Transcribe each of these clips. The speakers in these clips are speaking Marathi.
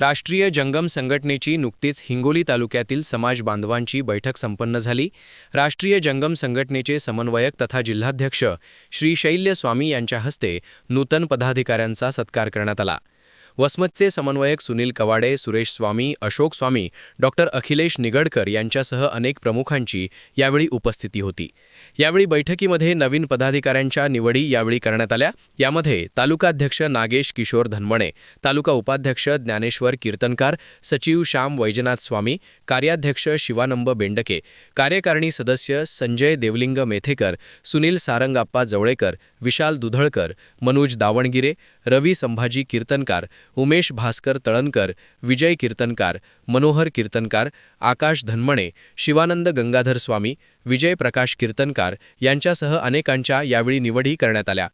राष्ट्रीय जंगम संघटनेची नुकतीच हिंगोली तालुक्यातील समाज बांधवांची बैठक संपन्न झाली. राष्ट्रीय जंगम संघटनेचे समन्वयक तथा जिल्हाध्यक्ष श्री शैल्य स्वामी यांच्या हस्ते नूतन पदाधिकाऱ्यांचा सत्कार करण्यात आला. वसमतचे समन्वयक सुनील कवाडे सुरेश स्वामी अशोक स्वामी डॉक्टर अखिलेश निगडकर यांच्यासह अनेक प्रमुखांची यावेळी उपस्थिती होती. यावेळी बैठकीमध्ये नवीन पदाधिकाऱ्यांच्या निवडी यावेळी करण्यात आल्या. यामध्ये तालुकाध्यक्ष नागेश किशोर धनमणे तालुका उपाध्यक्ष ज्ञानेश्वर कीर्तनकार सचिव श्याम वैजनाथ स्वामी कार्याध्यक्ष शिवानंब बेंडके कार्यकारिणी सदस्य संजय देवलिंग मेथेकर सुनील सारंगाप्पा जवळेकर विशाल दुधळकर मनोज दावणगिरे रवी संभाजी कीर्तनकार उमेश भास्कर तळणकर विजय कीर्तनकार मनोहर कीर्तनकार आकाश धनमणे शिवानंद गंगाधर स्वामी विजय प्रकाश कीर्तनकार यांच्यासह अनेकांच्या यावेळी निवडी करण्यात आल्या.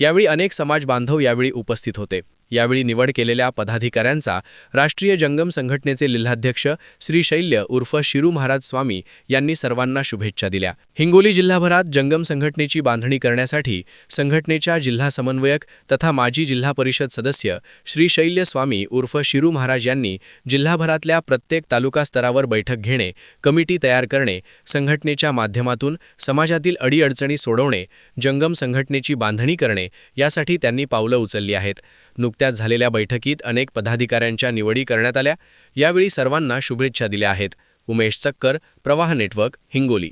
यावेळी अनेक समाज बांधव यावेळी उपस्थित होते. यावेळी निवड केलेल्या पदाधिकाऱ्यांचा राष्ट्रीय जंगम संघटनेचे जिल्हाध्यक्ष श्री शैल्य उर्फ शिरू महाराज स्वामी यांनी सर्वांना शुभेच्छा दिल्या. हिंगोली जिल्हाभरात जंगम संघटनेची बांधणी करण्यासाठी संघटनेच्या जिल्हा समन्वयक तथा माजी जिल्हा परिषद सदस्य श्री शैल्य स्वामी उर्फ शिरू महाराज यांनी जिल्हाभरातल्या प्रत्येक तालुका स्तरावर बैठक घेणे कमिटी तयार करणे संघटनेच्या माध्यमातून समाजातील अडीअडचणी सोडवणे जंगम संघटनेची बांधणी करणे यासाठी त्यांनी पावलं उचलली आहेत. नुकत्याच झालेल्या बैठकीत अनेक पदाधिकाऱ्यांच्या निवडी करण्यात आल्या. यावेळी सर्वांना शुभेच्छा दिल्या आहेत. उमेश चक्कर प्रवाह नेटवर्क हिंगोली.